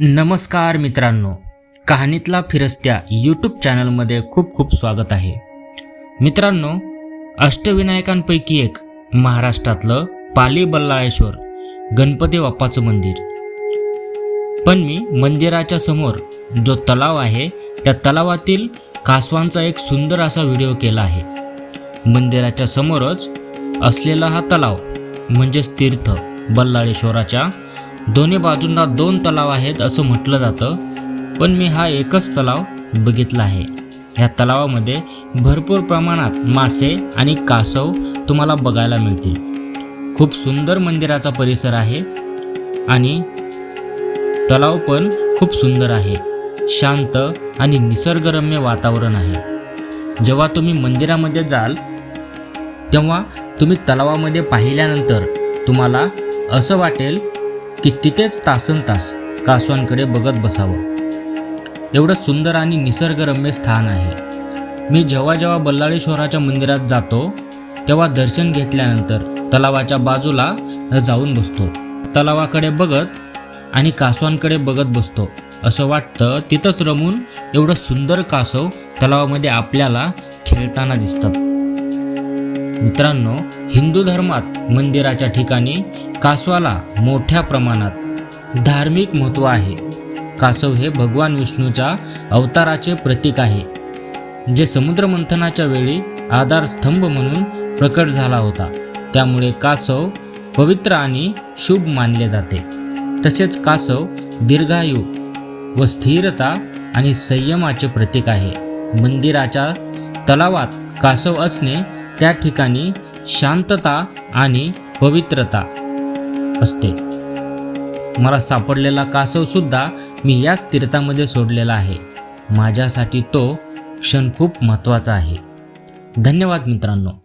नमस्कार मित्रांनो कहाणीतला फिरस्त्या यूट्यूब चॅनलमध्ये खूप खूप स्वागत आहे. मित्रांनो अष्टविनायकांपैकी एक महाराष्ट्रातलं पाली बल्लाळेश्वर गणपती बाप्पाचं मंदिर. पण मी मंदिराच्या समोर जो तलाव आहे त्या तलावातील कासवांचा एक सुंदर असा व्हिडिओ केला आहे. मंदिराच्या समोरच असलेला हा तलाव म्हणजेच तीर्थ बल्लाळेश्वराच्या दोन्ही बाजूंना दोन तलाव आहेत असं म्हटलं जातं पण मी हा एकच तलाव बघितला आहे. ह्या तलावामध्ये भरपूर प्रमाणात मासे आणि कासव तुम्हाला बघायला मिळतील. खूप सुंदर मंदिराचा परिसर आहे आणि तलाव पण खूप सुंदर आहे. शांत आणि निसर्गरम्य वातावरण आहे. जेव्हा तुम्ही मंदिरामध्ये जाल तेव्हा तुम्ही तलावामध्ये पाहिल्यानंतर तुम्हाला असं वाटेल की तिथेच तासन तास कासवांकडे बघत बसावं. एवढं सुंदर आणि निसर्गरम्य स्थान आहे. मी जेव्हा जेव्हा बल्लाळेश्वराच्या मंदिरात जातो तेव्हा दर्शन घेतल्यानंतर तलावाच्या बाजूला जाऊन बसतो. तलावाकडे बघत आणि कासवांकडे बघत बसतो. असं वाटतं तिथंच रमून एवढं सुंदर कासव तलावामध्ये आपल्याला खेळताना दिसतात. मित्रांनो हिंदू धर्मात मंदिराच्या ठिकाणी कासवाला मोठ्या प्रमाणात धार्मिक महत्त्व आहे. कासव हे भगवान विष्णूच्या अवताराचे प्रतीक आहे जे समुद्रमंथनाच्या वेळी आधारस्तंभ म्हणून प्रकट झाला होता. त्यामुळे कासव पवित्र आणि शुभ मानले जाते. तसेच कासव दीर्घायू व स्थिरता आणि संयमाचे प्रतीक आहे. मंदिराच्या तलावात कासव असणे त्या ठिकाणी शांतता आणि पवित्रता असते. मला सापडलेला कासव सुद्धा मी याच तीर्थामध्ये सोडलेला आहे. माझ्यासाठी तो क्षण खूप महत्त्वाचा आहे. धन्यवाद मित्रांनो.